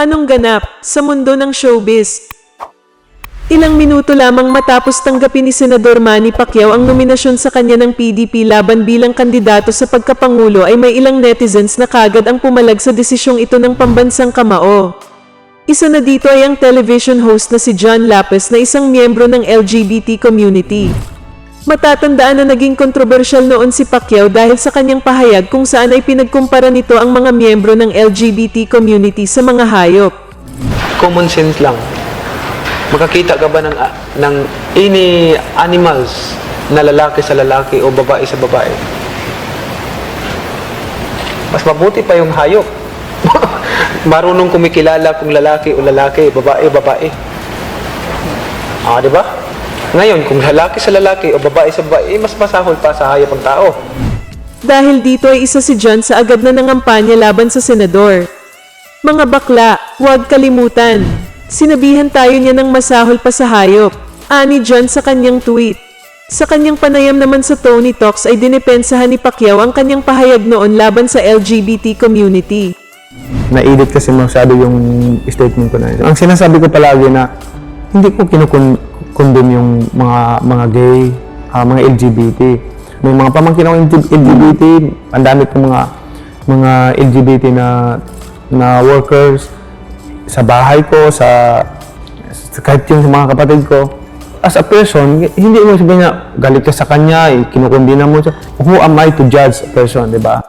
Anong ganap sa mundo ng showbiz? Ilang minuto lamang matapos tanggapin ni Senador Manny Pacquiao ang nominasyon sa kanya ng PDP laban bilang kandidato sa pagkapangulo ay may ilang netizens na kagad ang pumalag sa desisyong ito ng pambansang kamao. Isa na dito ay ang television host na si John Lapez na isang miyembro ng LGBT community. Matatandaan na naging kontrobersyal noon si Pacquiao dahil sa kanyang pahayag kung saan ay pinagkumpara nito ang mga miyembro ng LGBT community sa mga hayop. common sense lang. Makakita ka ba ng, ng any animals na lalaki sa lalaki o babae sa babae? Mas mabuti pa yung hayop. Marunong kumikilala kung lalaki o lalaki, babae o babae. Ah, di ba? Ngayon, kung lalaki sa lalaki o babae sa babae, eh, mas masahol pa sa hayop ang tao. Dahil dito ay isa si John sa agad na nangampanya laban sa senador. Mga bakla, huwag kalimutan. Sinabihan tayo niya ng masahol pa sa hayop. Ani John sa kanyang tweet. Sa kanyang panayam naman sa Tony Talks ay dinepensahan ni Pacquiao ang kanyang pahayag noon laban sa LGBT community. na-edit kasi masyado yung statement ko na yun. Ang sinasabi ko palagi na hindi ko kinukondom yung mga mga gay, ah, mga LGBT. May mga pamangkin ako LGBT, ang dami kong mga mga LGBT na na workers sa bahay ko, sa, sa kahit yung mga kapatid ko. As a person, hindi mo sabihin na galit ka sa kanya, eh, kinukundina mo siya. Who am I to judge a person, di ba?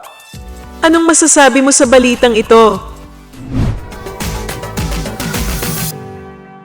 Anong masasabi mo sa balitang ito?